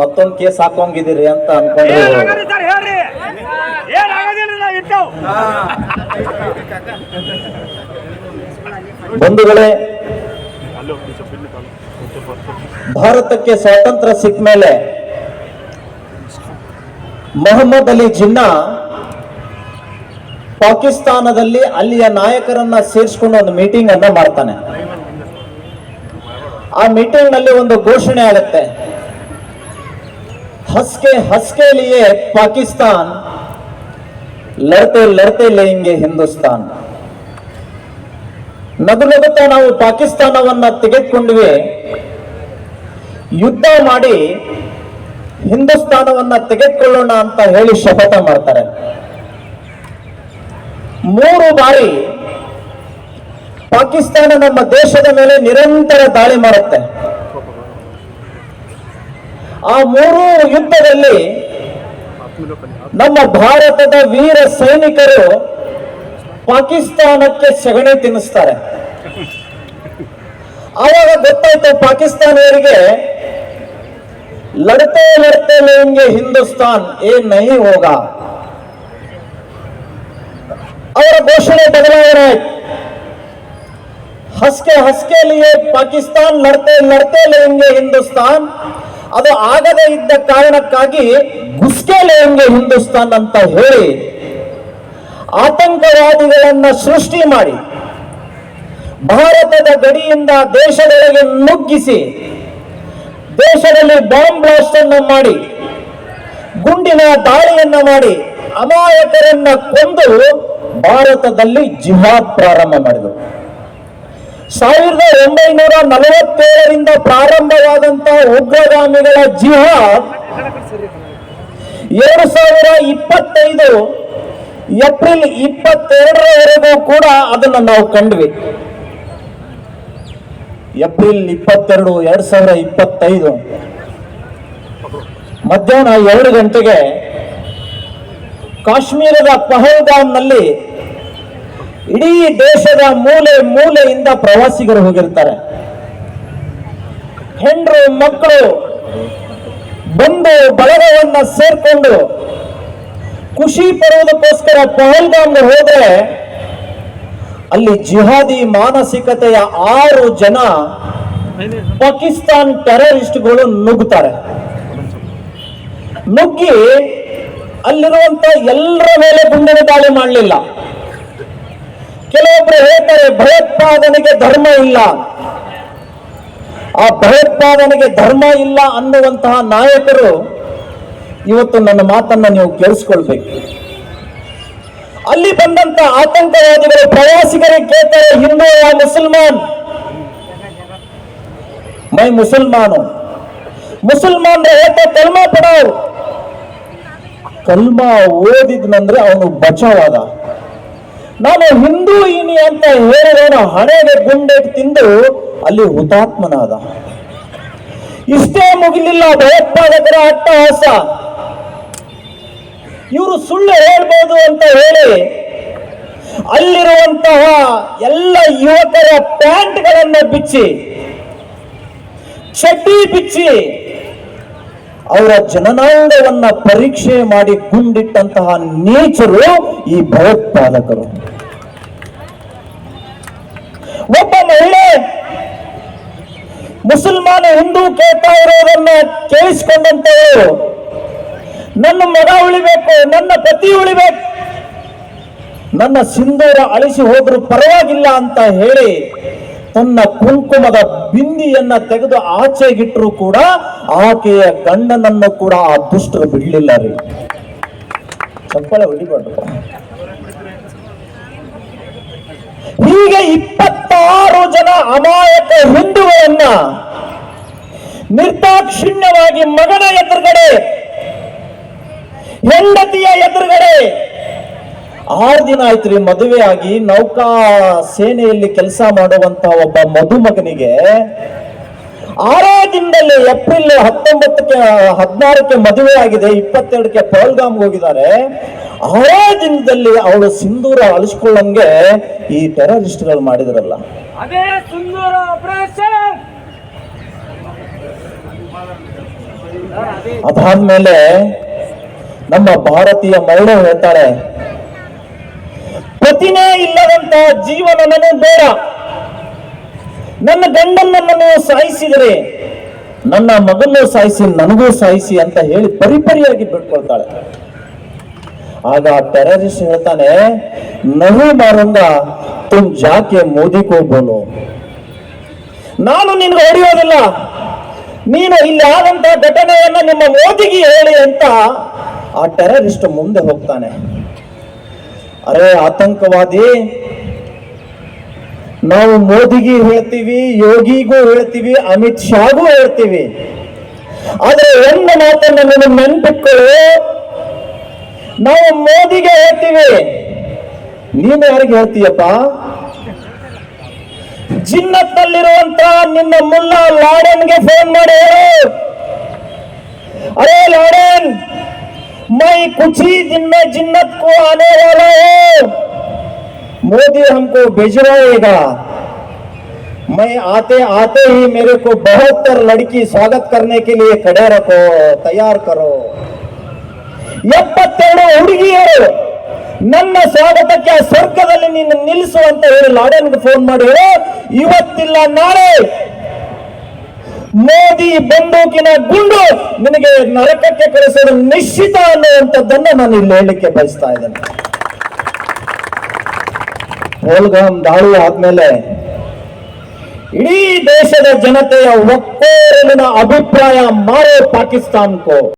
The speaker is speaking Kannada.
ಮತ್ತೊಂದ್ ಕೇಸ್ ಹಾಕೊಂಗಿದ್ದೀರಿ ಅಂತ ಅನ್ಕೊಂಡ್ರಿ. ಬಂಧುಗಳೇ ಭಾರತಕ್ಕೆ ಸ್ವಾತಂತ್ರ್ಯ ಸಿಕ್ಕ ಮೇಲೆ ಮೊಹಮ್ಮದ್ ಅಲಿ ಜಿನ್ನಾ ಪಾಕಿಸ್ತಾನದಲ್ಲಿ ಅಲ್ಲಿಯ ನಾಯಕರನ್ನ ಸೇರಿಸ್ಕೊಂಡು ಒಂದು ಮೀಟಿಂಗ್ ಅನ್ನ ಮಾಡ್ತಾನೆ. ಆ ಮೀಟಿಂಗ್ನಲ್ಲಿ ಒಂದು ಘೋಷಣೆ ಆಗುತ್ತೆ. ಹಸ್ಕೆ हसके लिए पाकिस्तान लड़ते लड़ते लेंगे ಹಿಂದೂಸ್ತಾನ್. ನಗು ನಗುತ್ತಾ ನಾವು ಪಾಕಿಸ್ತಾನವನ್ನ ತೆಗೆದುಕೊಂಡ್ವಿ. ಯುದ್ಧ ಮಾಡಿ ಹಿಂದೂಸ್ತಾನವನ್ನ ತೆಗೆದುಕೊಳ್ಳೋಣ ಅಂತ ಹೇಳಿ ಶಪಥ ಮಾಡ್ತಾರೆ. ಮೂರು ಬಾರಿ ಪಾಕಿಸ್ತಾನ ನಮ್ಮ ದೇಶದ ಮೇಲೆ ನಿರಂತರ ದಾಳಿ ಮಾಡುತ್ತೆ. ಆ ಮೂರು ಯುದ್ಧದಲ್ಲಿ ನಮ್ಮ ಭಾರತದ ವೀರ ಸೈನಿಕರು ಪಾಕಿಸ್ತಾನಕ್ಕೆ ಸಗಣಿ ತಿನ್ನಿಸ್ತಾರೆ. ಆವಾಗ ಗೊತ್ತಾಯ್ತು ಪಾಕಿಸ್ತಾನಿಯರಿಗೆ ಲಡತೆ ಲಡತೆ ಲೇಂಗೆ ಹಿಂದೂಸ್ತಾನ್ ಏ ನಹಿ ಹೋಗ. ಅವರ ಘೋಷಣೆ ಬದಲಾವಣೆ ಹಸ್ಕೆ ಹಸ್ಕೆ ಲಿಯೇ ಪಾಕಿಸ್ತಾನ್ ಲಡತೆ ಲಡತೆ ಲೇಂಗೆ ಹಿಂದೂಸ್ತಾನ್ ಅದು ಆಗದೇ ಇದ್ದ ಕಾರಣಕ್ಕಾಗಿ ಗುಸ್ಕೆ ಲೇಂಗೆ ಹಿಂದೂಸ್ತಾನ್ ಅಂತ ಹೇಳಿ ಆತಂಕವಾದಿಗಳನ್ನ ಸೃಷ್ಟಿ ಮಾಡಿ ಭಾರತದ ಗಡಿಯಿಂದ ದೇಶದೊಳಗೆ ನುಗ್ಗಿಸಿ ದೇಶದಲ್ಲಿ ಬಾಂಬ್ ಬ್ಲಾಸ್ಟ್ ಅನ್ನು ಮಾಡಿ, ಗುಂಡಿನ ದಾಳಿಯನ್ನು ಮಾಡಿ, ಅಮಾಯಕರನ್ನ ಕೊಂದು ಭಾರತದಲ್ಲಿ ಜಿಹಾದ್ ಪ್ರಾರಂಭ ಮಾಡಿದರು. ಸಾವಿರದ ಒಂಬೈನೂರ ನಲವತ್ತೇಳರಿಂದ ಪ್ರಾರಂಭವಾದಂತಹ ಉಗ್ರಗಾಮಿಗಳ ಜಿಹಾದ್ ಎರಡು ಸಾವಿರ ಇಪ್ಪತ್ತೈದು ಏಪ್ರಿಲ್ ಇಪ್ಪತ್ತೆರಡರವರೆಗೂ ಕೂಡ ಅದನ್ನು ನಾವು ಕಂಡ್ವಿ. ಏಪ್ರಿಲ್ ಇಪ್ಪತ್ತೆರಡು ಎರಡ್ ಸಾವಿರ ಇಪ್ಪತ್ತೈದು. ಮಧ್ಯಾಹ್ನ ಎರಡು ಗಂಟೆಗೆ ಕಾಶ್ಮೀರದ ಪಹಲ್ಗಾಮ್ನಲ್ಲಿ ಇಡೀ ದೇಶದ ಮೂಲೆ ಮೂಲೆಯಿಂದ ಪ್ರವಾಸಿಗರು ಹೋಗಿರ್ತಾರೆ. ಹೆಂಡ್ರು ಮಕ್ಕಳು ಬಂದು ಬಳಗವನ್ನ ಸೇರ್ಕೊಂಡು ಖುಷಿ ಪಡುವುದಕ್ಕೋಸ್ಕರ ಪಹಲ್ಗಾಮ್ಗೆ ಹೋದ್ರೆ ಅಲ್ಲಿ ಜಿಹಾದಿ ಮಾನಸಿಕತೆಯ ಆರು ಜನ ಪಾಕಿಸ್ತಾನ್ ಟೆರರಿಸ್ಟ್ಗಳು ನುಗ್ಗುತ್ತಾರೆ ನುಗ್ಗಿ ಅಲ್ಲಿರುವಂತ ಎಲ್ಲರ ಮೇಲೆ ಗುಂಡಿನ ದಾಳಿ ಮಾಡಲಿಲ್ಲ. ಕೆಲವೊಬ್ರು ಹೇಳ್ತಾರೆ, ಭಯೋತ್ಪಾದನೆಗೆ ಧರ್ಮ ಇಲ್ಲ. ಆ ಭಯೋತ್ಪಾದನೆಗೆ ಧರ್ಮ ಇಲ್ಲ ಅನ್ನುವಂತಹ ನಾಯಕರು ಇವತ್ತು ನನ್ನ ಮಾತನ್ನ ನೀವು ಕೇಳಿಸ್ಕೊಳ್ಬೇಕು. ಅಲ್ಲಿ ಬಂದಂತ ಆತಂಕವಾದಿಗಳು ಪ್ರವಾಸಿಗರಿಗೆ ಕೇಳ್ತಾರೆ, ಹಿಂದೂ ಮುಸಲ್ಮಾನ್? ಮೈ ಮುಸಲ್ಮಾನು. ಮುಸಲ್ಮಾನ್ ಹೇಳ್ತಾ ಕಲ್ಮಾ ಪಡಾವ್. ಕಲ್ಮಾ ಓದಿದ್ನಂದ್ರೆ ಅವನು ಬಚಾವಾದ ನಾನು ಹಿಂದೂ ಇನಿ ಅಂತ ಹೇಳಿದವನು ಹಣೆಗೆ ಗುಂಡೆ ತಿಂದು ಅಲ್ಲಿ ಹುತಾತ್ಮನಾದ. ಇಷ್ಟೇ ಮುಗಿಲಿಲ್ಲ, ಭಯೋತ್ಪಾದಕರ ಅಟ್ಟಹಾಸ. ಇವರು ಸುಳ್ಳು ಹೇಳ್ಬೋದು ಅಂತ ಹೇಳಿ ಅಲ್ಲಿರುವಂತಹ ಎಲ್ಲ ಯುವಕರ ಪ್ಯಾಂಟ್ಗಳನ್ನ ಬಿಚ್ಚಿ, ಚಡ್ಡಿ ಬಿಚ್ಚಿ ಅವರ ಜನನಾಂಗವನ್ನ ಪರೀಕ್ಷೆ ಮಾಡಿ ಗುಂಡಿಟ್ಟಂತಹ ನೀಚರು ಈ ಭಯೋತ್ಪಾದಕರು. ಒಬ್ಬ ಮಹಿಳೆ ಮುಸಲ್ಮಾನ ಹಿಂದೂ ಕೇಳ್ತಾ ಇರೋದನ್ನ ಕೇಳಿಸಿಕೊಂಡಂತವರು ನನ್ನ ಮಗ ಉಳಿಬೇಕು, ನನ್ನ ಪತಿ ಉಳಿಬೇಕು, ನನ್ನ ಸಿಂಧೂರ ಅಳಿಸಿ ಹೋದ್ರು ಪರವಾಗಿಲ್ಲ ಅಂತ ಹೇಳಿ ತನ್ನ ಕುಂಕುಮದ ಬಿಂದಿಯನ್ನ ತೆಗೆದು ಆಚೆಗಿಟ್ಟರು ಕೂಡ ಆಕೆಯ ಗಂಡನನ್ನು ಕೂಡ ಆ ದುಷ್ಟರು ಬಿಡಲಿಲ್ಲ ರೀ. ಚಪ್ಪಳ ಹೊಡಿಬಾರ್ದು ಹೀಗೆ ಇಪ್ಪತ್ತಾರು ಜನ ಅಮಾಯಕ ಹಿಂದೂಗಳನ್ನ ನಿರ್ದಾಕ್ಷಿಣ್ಯವಾಗಿ ಮಗನ ಎದುರುಗಡೆ, ಹೆಂಡತಿಯ ಎದುರುಗಡೆ ಆರು ದಿನ ಆಯ್ತು ರೀ ಮದುವೆ ಆಗಿ ನೌಕಾ ಸೇನೆಯಲ್ಲಿ ಕೆಲಸ ಮಾಡುವಂತ ಒಬ್ಬ ಮದುಮಗನಿಗೆ ಆರೇ ದಿನದಲ್ಲಿ ಏಪ್ರಿಲ್ ಹತ್ತೊಂಬತ್ತಕ್ಕೆ ಹದಿನಾರಕ್ಕೆ ಮದುವೆ ಆಗಿದೆ ಇಪ್ಪತ್ತೆರಡಕ್ಕೆ ಪಹಲ್ಗಾಮ್ ಹೋಗಿದ್ದಾರೆ. ಆರೇ ದಿನದಲ್ಲಿ ಅವಳು ಸಿಂಧೂರ ಅಳಿಸ್ಕೊಳ್ಳಂಗೆ ಈ ಟೆರರಿಸ್ಟ್ಗಳು ಮಾಡಿದ್ರಲ್ಲ. ಅದಾದ್ಮೇಲೆ ನಮ್ಮ ಭಾರತೀಯ ಮಹಿಳೆ ಹೇಳ್ತಾಳೆ ಪತಿನೇ ಇಲ್ಲದಂತ ಜೀವನ ನನಗೆ ಬೇಡ. ನನ್ನ ಗಂಡನನ್ನು ನೀವು ಸಾಯಿಸಿದರೆ, ನನ್ನ ಮಗನ್ನು ಸಾಯಿಸಿ, ನನಗೂ ಸಾಯಿಸಿ ಅಂತ ಹೇಳಿ ಪರಿಪರಿಯಾಗಿ ಬಿಟ್ಕೊಳ್ತಾಳೆ. ಆಗ ಟೆರರಿಸ್ಟ್ ಹೇಳ್ತಾನೆ ನಹು ಮಾರಂಗ ತುಮ್ ಜಾಕೆ ಮೋದಿ ಕೋ ಬೋಲೋ. ನಾನು ನಿನ್ಗೆ ಹೊಡೆಯೋದಿಲ್ಲ. ನೀನು ಇಲ್ಲಿ ಆದಂತ ಘಟನೆಯನ್ನ ನಿಮ್ಮ ಮೋದಿಗೆ ಹೇಳಿ ಅಂತ ಆ ಟೆರರಿಸ್ಟ್ ಮುಂದೆ ಹೋಗ್ತಾನೆ. ಅರೆ, ಆತಂಕವಾದಿ ನಾವು ಮೋದಿಗೆ ಹೇಳ್ತೀವಿ, ಯೋಗಿಗೂ ಹೇಳ್ತೀವಿ, ಅಮಿತ್ ಶಾಗೂ ಹೇಳ್ತೀವಿ. ಆದರೆ ಒಂದು ಮಾತನ್ನು ನಾನು ನೆನ್ಪಿಟ್ಕೊಳ್ಳಿ. ನಾವು ಮೋದಿಗೆ ಹೇಳ್ತೀವಿ. ನೀನು ಯಾರಿಗೆ ಹೇಳ್ತೀಯಪ್ಪ? ಜಿನ್ನತ್ತಲ್ಲಿರುವಂತ ನಿನ್ನ ಮುಲ್ಲ ಲಾಡನ್ಗೆ ಫೋನ್ ಮಾಡಿ. ಹೇಳು ಅರೇ ಲಾಡನ್ ಮೈ ಕುಚಿ ಜಿನ್ನ ಜಿನ್ನತ್ ಕೋ ಆನೆ ವಾಲಾ ಹೋ मोदी हमको भिजवाएगा मैं आते आते ही मेरे को बहुत लड़की स्वागत करने के लिए खड़े रखो तैयार करो ಎಪ್ಪತ್ತೆರಡು ಹುಡುಗಿಯರು ನನ್ನ ಸ್ವಾಗತಕ್ಕೆ ಆ ಸ್ವರ್ಗದಲ್ಲಿ ನೀನು ನಿಲ್ಲಿಸು ಅಂತ ಹೇಳಿ ಲಾಡೆನ್ಗೆ ಫೋನ್ ಮಾಡಿ ಹೇಳು ಇವತ್ತಿಲ್ಲ ನಾಳೆ ಮೋದಿ ಬಂದೂಕಿನ ಗುಂಡು ನಿನಗೆ ನರಕಕ್ಕೆ ಕಳಿಸೋದು ನಿಶ್ಚಿತ ಅನ್ನುವಂಥದ್ದನ್ನು ನಾನು ಇಲ್ಲಿ ಹೇಳಲಿಕ್ಕೆ ಬಯಸ್ತಾ ಇದ್ದೇನೆ ಪೋಲ್ಗಾಮ್ ದಾಳಿ ಆದ್ಮೇಲೆ ಇಡೀ ದೇಶದ ಜನತೆಯ ಒಕ್ಕೋರಲಿನ ಅಭಿಪ್ರಾಯ ಮಾರೋ ಪಾಕಿಸ್ತಾನ್ಕೋ.